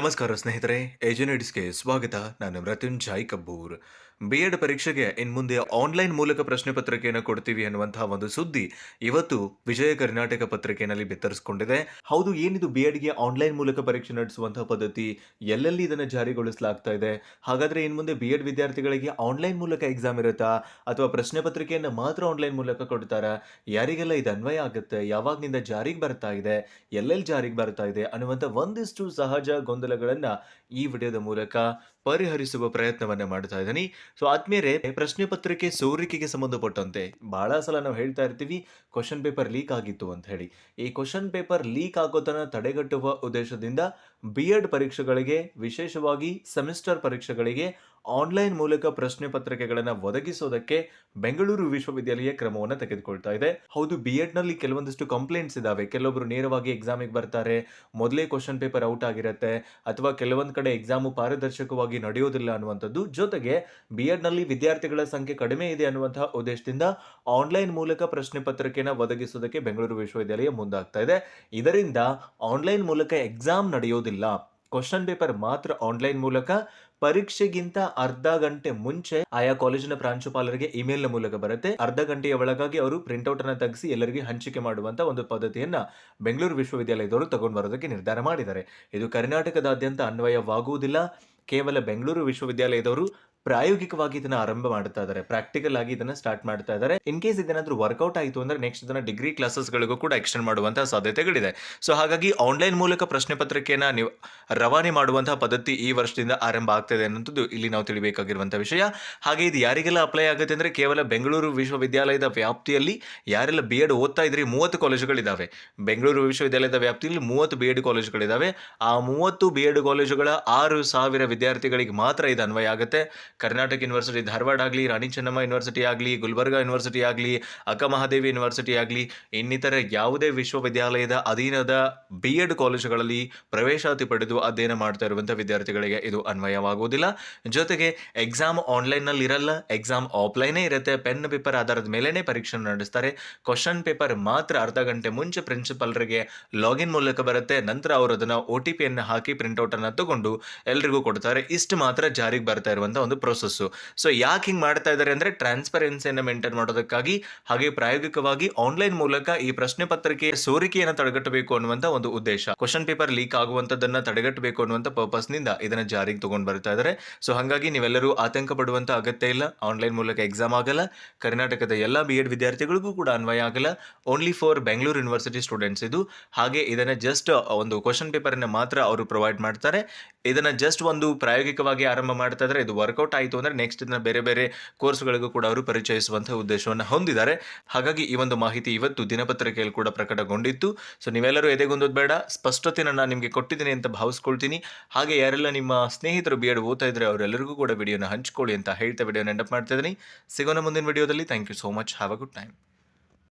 ನಮಸ್ಕಾರ ಸ್ನೇಹಿತರೆ ಏಜೆನಿಡ್ಸ್ಗೆ ಸ್ವಾಗತ. ನಾನು ಮೃತ್ಯುಂಜಯ್ ಕಬ್ಬೂರ್. ಬಿ ಎಡ್ ಪರೀಕ್ಷೆಗೆ ಇನ್ನು ಮುಂದೆ ಆನ್ಲೈನ್ ಮೂಲಕ ಪ್ರಶ್ನೆ ಪತ್ರಿಕೆಯನ್ನು ಕೊಡ್ತೀವಿ ಅನ್ನುವಂತಹ ಒಂದು ಸುದ್ದಿ ಇವತ್ತು ವಿಜಯ ಕರ್ನಾಟಕ ಪತ್ರಿಕೆಯಲ್ಲಿ ಬಿತ್ತರಿಸಿಕೊಂಡಿದೆ. ಹೌದು, ಏನಿದು ಬಿ ಎಡ್ಗೆ ಆನ್ಲೈನ್ ಮೂಲಕ ಪರೀಕ್ಷೆ ನಡೆಸುವಂತಹ ಪದ್ಧತಿ? ಎಲ್ಲೆಲ್ಲಿ ಇದನ್ನು ಜಾರಿಗೊಳಿಸಲಾಗ್ತಾ ಇದೆ? ಹಾಗಾದ್ರೆ ಇನ್ನು ಮುಂದೆ ಬಿ ಎಡ್ ವಿದ್ಯಾರ್ಥಿಗಳಿಗೆ ಆನ್ಲೈನ್ ಮೂಲಕ ಎಕ್ಸಾಮ್ ಇರುತ್ತಾ? ಅಥವಾ ಪ್ರಶ್ನೆ ಪತ್ರಿಕೆಯನ್ನು ಮಾತ್ರ ಆನ್ಲೈನ್ ಮೂಲಕ ಕೊಡ್ತಾರಾ? ಯಾರಿಗೆಲ್ಲ ಇದು ಅನ್ವಯ ಆಗುತ್ತೆ? ಯಾವಾಗ್ನಿಂದ ಜಾರಿಗೆ ಬರ್ತಾ ಇದೆ? ಎಲ್ಲೆಲ್ಲಿ ಜಾರಿಗೆ ಬರ್ತಾ ಇದೆ? ಅನ್ನುವಂಥ ಒಂದಿಷ್ಟು ಸಹಜ ಗೊಂದಲಗಳನ್ನು ಈ ವಿಡಿಯೋದ ಮೂಲಕ ಪರಿಹರಿಸುವ ಪ್ರಯತ್ನವನ್ನು ಮಾಡ್ತಾ ಇದ್ದೀನಿ. ಸೊ ಆದ್ಮೇಲೆ ಪ್ರಶ್ನೆ ಪತ್ರಿಕೆ ಸೋರಿಕೆಗೆ ಸಂಬಂಧಪಟ್ಟಂತೆ ಬಹಳ ಸಲ ನಾವು ಹೇಳ್ತಾ ಇರ್ತೀವಿ ಕ್ವಶನ್ ಪೇಪರ್ ಲೀಕ್ ಆಗಿತ್ತು ಅಂತ ಹೇಳಿ. ಈ ಕ್ವಶನ್ ಪೇಪರ್ ಲೀಕ್ ಆಗೋದನ್ನ ತಡೆಗಟ್ಟುವ ಉದ್ದೇಶದಿಂದ ಬಿ ಎಡ್ ಪರೀಕ್ಷೆಗಳಿಗೆ, ವಿಶೇಷವಾಗಿ ಸೆಮಿಸ್ಟರ್ ಪರೀಕ್ಷೆಗಳಿಗೆ ಆನ್ಲೈನ್ ಮೂಲಕ ಪ್ರಶ್ನೆ ಪತ್ರಿಕೆಗಳನ್ನು ಒದಗಿಸೋದಕ್ಕೆ ಬೆಂಗಳೂರು ವಿಶ್ವವಿದ್ಯಾಲಯ ಕ್ರಮವನ್ನು ತೆಗೆದುಕೊಳ್ತಾ ಇದೆ. ಹೌದು ಬಿ ಎಡ್ನಲ್ಲಿ ಕೆಲವೊಂದಿಷ್ಟು ಕಂಪ್ಲೇಂಟ್ಸ್ ಇದಾವೆ. ಕೆಲವೊಬ್ರು ನೇರವಾಗಿ ಎಕ್ಸಾಮಿಗೆ ಬರ್ತಾರೆ, ಮೊದಲೇ ಕ್ವಶನ್ ಪೇಪರ್ ಔಟ್ ಆಗಿರುತ್ತೆ, ಅಥವಾ ಕೆಲವೊಂದು ಕಡೆ ಎಕ್ಸಾಮು ಪಾರದರ್ಶಕವಾಗಿ ನಡೆಯೋದಿಲ್ಲ ಅನ್ನುವಂಥದ್ದು. ಜೊತೆಗೆ ಬಿ ಎಡ್ನಲ್ಲಿ ವಿದ್ಯಾರ್ಥಿಗಳ ಸಂಖ್ಯೆ ಕಡಿಮೆ ಇದೆ ಅನ್ನುವಂತಹ ಉದ್ದೇಶದಿಂದ ಆನ್ಲೈನ್ ಮೂಲಕ ಪ್ರಶ್ನೆ ಪತ್ರಿಕೆನ ಒದಗಿಸೋದಕ್ಕೆ ಬೆಂಗಳೂರು ವಿಶ್ವವಿದ್ಯಾಲಯ ಮುಂದಾಗ್ತಾ ಇದೆ. ಇದರಿಂದ ಆನ್ಲೈನ್ ಮೂಲಕ ಎಕ್ಸಾಮ್ ನಡೆಯೋದಿಲ್ಲ. ಕ್ವಶನ್ ಪೇಪರ್ ಮಾತ್ರ ಆನ್ಲೈನ್ ಮೂಲಕ, ಪರೀಕ್ಷೆಗಿಂತ ಅರ್ಧ ಗಂಟೆ ಮುಂಚೆ ಆಯಾ ಕಾಲೇಜಿನ ಪ್ರಾಂಶುಪಾಲರಿಗೆ ಇಮೇಲ್ನ ಮೂಲಕ ಬರುತ್ತೆ. ಅರ್ಧ ಗಂಟೆಯ ಒಳಗಾಗಿ ಅವರು ಪ್ರಿಂಟ್ಔಟ್ ಅನ್ನು ತೆಗೆಸಿ ಎಲ್ಲರಿಗೆ ಹಂಚಿಕೆ ಮಾಡುವಂತ ಒಂದು ಪದ್ಧತಿಯನ್ನ ಬೆಂಗಳೂರು ವಿಶ್ವವಿದ್ಯಾಲಯದವರು ತಗೊಂಡು ಬರೋದಕ್ಕೆ ನಿರ್ಧಾರ ಮಾಡಿದ್ದಾರೆ. ಇದು ಕರ್ನಾಟಕದಾದ್ಯಂತ ಅನ್ವಯವಾಗುವುದಿಲ್ಲ. ಕೇವಲ ಬೆಂಗಳೂರು ವಿಶ್ವವಿದ್ಯಾಲಯದವರು ಪ್ರಾಯೋಗಿಕವಾಗಿ ಇದನ್ನ ಆರಂಭ ಮಾಡ್ತಾ ಇದ್ದಾರೆ. ಪ್ರಾಕ್ಟಿಕಲ್ ಆಗಿ ಇದನ್ನ ಸ್ಟಾರ್ಟ್ ಮಾಡ್ತಾ ಇದ್ದಾರೆ. ಇನ್ ಕೇಸ್ ಇದೇನಾದ್ರೂ ವರ್ಕೌಟ್ ಆಯಿತು ಅಂದ್ರೆ ನೆಕ್ಸ್ಟ್ ಇದನ್ನ ಡಿಗ್ರಿ ಕ್ಲಾಸಸ್ಗಳಿಗೂ ಕೂಡ ಎಕ್ಸ್ಟೆಂಡ್ ಮಾಡುವಂತಹ ಸಾಧ್ಯತೆಗಳಿದೆ. ಸೊ ಹಾಗಾಗಿ ಆನ್ಲೈನ್ ಮೂಲಕ ಪ್ರಶ್ನೆ ಪತ್ರಿಕೆಯನ್ನ ನೀವು ರವಾನೆ ಮಾಡುವಂತಹ ಪದ್ಧತಿ ಈ ವರ್ಷದಿಂದ ಆರಂಭ ಆಗ್ತದೆ ಅನ್ನೋದು ಇಲ್ಲಿ ನಾವು ತಿಳಿಬೇಕಾಗಿರುವಂತಹ ವಿಷಯ. ಹಾಗೆ ಇದು ಯಾರಿಗೆಲ್ಲ ಅಪ್ಲೈ ಆಗುತ್ತೆ ಅಂದ್ರೆ ಕೇವಲ ಬೆಂಗಳೂರು ವಿಶ್ವವಿದ್ಯಾಲಯದ ವ್ಯಾಪ್ತಿಯಲ್ಲಿ ಯಾರೆಲ್ಲ ಬಿ ಎಡ್ ಓದ್ತಾ ಇದ್ರಿ ಮೂವತ್ತು ಕಾಲೇಜುಗಳಿದ್ದಾವೆ ಬೆಂಗಳೂರು ವಿಶ್ವವಿದ್ಯಾಲಯದ ವ್ಯಾಪ್ತಿಯಲ್ಲಿ ಮೂವತ್ತು ಬಿ ಎಡ್ ಕಾಲೇಜುಗಳಿದ್ದಾವೆ ಆ ಮೂವತ್ತು ಬಿ ಎಡ್ ಕಾಲೇಜುಗಳ ಆರು ಸಾವಿರ ವಿದ್ಯಾರ್ಥಿಗಳಿಗೆ ಮಾತ್ರ ಇದು ಅನ್ವಯ ಆಗುತ್ತೆ. ಕರ್ನಾಟಕ ಯೂನಿವರ್ಸಿಟಿ ಧಾರವಾಡ ಆಗಲಿ, ರಾಣಿ ಚೆನ್ನಮ್ಮ ಯೂನಿವರ್ಸಿಟಿ ಆಗಲಿ, ಗುಲ್ಬರ್ಗ ಯೂನಿವರ್ಸಿಟಿ ಆಗಲಿ, ಅಕ್ಕ ಮಹಾದೇವಿ ಯೂನಿವರ್ಸಿಟಿ ಆಗಲಿ, ಇನ್ನಿತರ ಯಾವುದೇ ವಿಶ್ವವಿದ್ಯಾಲಯದ ಅಧೀನದ ಬಿ ಎಡ್ ಕಾಲೇಜುಗಳಲ್ಲಿ ಪ್ರವೇಶಾತಿ ಪಡೆದು ಅಧ್ಯಯನ ಮಾಡ್ತಾ ಇರುವಂಥ ವಿದ್ಯಾರ್ಥಿಗಳಿಗೆ ಇದು ಅನ್ವಯವಾಗುವುದಿಲ್ಲ. ಜೊತೆಗೆ ಎಕ್ಸಾಮ್ ಆನ್ಲೈನ್ನಲ್ಲಿ ಇರಲ್ಲ ಎಕ್ಸಾಮ್ ಆಫ್ಲೈನೇ ಇರುತ್ತೆ ಪೆನ್ ಪೇಪರ್ ಆಧಾರದ ಮೇಲೇ ಪರೀಕ್ಷೆ ನಡೆಸ್ತಾರೆ. ಕ್ವಶನ್ ಪೇಪರ್ ಮಾತ್ರ ಅರ್ಧ ಗಂಟೆ ಮುಂಚೆ ಪ್ರಿನ್ಸಿಪಲ್ರಿಗೆ ಲಾಗಿನ್ ಮೂಲಕ ಬರುತ್ತೆ, ನಂತರ ಅವರು ಅದನ್ನು ಒ ಟಿ ಪಿಯನ್ನು ಹಾಕಿ ಪ್ರಿಂಟೌಟನ್ನು ತಗೊಂಡು ಎಲ್ರಿಗೂ ಕೊಡ್ತಾರೆ. ಇಷ್ಟು ಮಾತ್ರ ಜಾರಿಗೆ ಬರ್ತಾ ಇರುವಂಥ ಒಂದು ಪ್ರೊಸೆಸ್ಸು ಸೊ ಯಾಕೆ ಹಿಂಗೆ ಮಾಡ್ತಾ ಇದ್ದಾರೆ ಅಂದರೆ ಟ್ರಾನ್ಸ್ಪರೆನ್ಸಿಯನ್ನು ಮೇಂಟೈನ್ ಮಾಡೋದಕ್ಕಾಗಿ, ಹಾಗೆ ಪ್ರಾಯೋಗಿಕವಾಗಿ ಆನ್ಲೈನ್ ಮೂಲಕ ಈ ಪ್ರಶ್ನೆ ಪತ್ರಿಕೆ ಸೋರಿಕೆಯನ್ನು ತಡೆಗಟ್ಟಬೇಕು ಅನ್ನುವಂಥ ಒಂದು ಉದ್ದೇಶ. ಕ್ವಶನ್ ಪೇಪರ್ ಲೀಕ್ ಆಗುವಂಥದ್ದನ್ನ ತಡೆಗಟ್ಟಬೇಕು ಅನ್ನುವಂಥ ಪರ್ಪಸ್ನಿಂದ ಇದನ್ನ ಜಾರಿಗೆ ತಗೊಂಡು ಬರ್ತಾ ಇದ್ದಾರೆ ಸೊ ಹಾಗಾಗಿ ನೀವೆಲ್ಲರೂ ಆತಂಕ ಪಡುವಂಥ ಅಗತ್ಯ ಇಲ್ಲ. ಆನ್ಲೈನ್ ಮೂಲಕ ಎಕ್ಸಾಮ್ ಆಗಲ್ಲ. ಕರ್ನಾಟಕದ ಎಲ್ಲ ಬಿ ಎಡ್ ವಿದ್ಯಾರ್ಥಿಗಳಿಗೂ ಕೂಡ ಅನ್ವಯ ಆಗಲ್ಲ. Only for Bengaluru university students ಇದು. ಹಾಗೆ ಇದನ್ನ ಜಸ್ಟ್ ಒಂದು ಕ್ವಶನ್ ಪೇಪರನ್ನು ಮಾತ್ರ ಅವರು ಪ್ರೊವೈಡ್ ಮಾಡ್ತಾರೆ. ಇದನ್ನ ಜಸ್ಟ್ ಒಂದು ಪ್ರಾಯೋಗಿಕವಾಗಿ ಆರಂಭ ಮಾಡ್ತಾ ಇದ್ರೆ. ಇದು ವರ್ಕೌಟ್ ಆಯಿತು ಅಂದರೆ ನೆಕ್ಸ್ಟ್ ಇದನ್ನ ಬೇರೆ ಬೇರೆ ಕೋರ್ಸ್ಗಳಿಗೂ ಕೂಡ ಅವರು ಪರಿಚಯಿಸುವಂತಹ ಉದ್ದೇಶವನ್ನು ಹೊಂದಿದ್ದಾರೆ. ಹಾಗಾಗಿ ಈ ಒಂದು ಮಾಹಿತಿ ಇವತ್ತು ದಿನಪತ್ರಿಕೆಯಲ್ಲಿ ಕೂಡ ಪ್ರಕಟಗೊಂಡಿತ್ತು. ಸೊ ನೀವೆಲ್ಲರೂ ಎದೆಗೊಂದೋದು ಬೇಡ. ಸ್ಪಷ್ಟತೆಯನ್ನು ನಾನು ನಿಮಗೆ ಕೊಟ್ಟಿದ್ದೀನಿ ಅಂತ ಭಾವಿಸ್ಕೊಳ್ತೀನಿ. ಹಾಗೆ ಯಾರೆಲ್ಲ ನಿಮ್ಮ ಸ್ನೇಹಿತರು ಬಿ ಎಡ್ ಓದ್ತಾ ಇದ್ರೆ ಅವರೆಲ್ಲರಿಗೂ ಕೂಡ ವಿಡಿಯೋನ ಹಂಚ್ಕೊಳ್ಳಿ ಅಂತ ಹೇಳ್ತಾ ವಿಡಿಯೋನ ಎಂಡಪ್ ಮಾಡ್ತಾ ಇದ್ದೀನಿ. ಸಿಗೋಣ ಮುಂದಿನ ವಿಡಿಯೋದಲ್ಲಿ thank you so much have a good time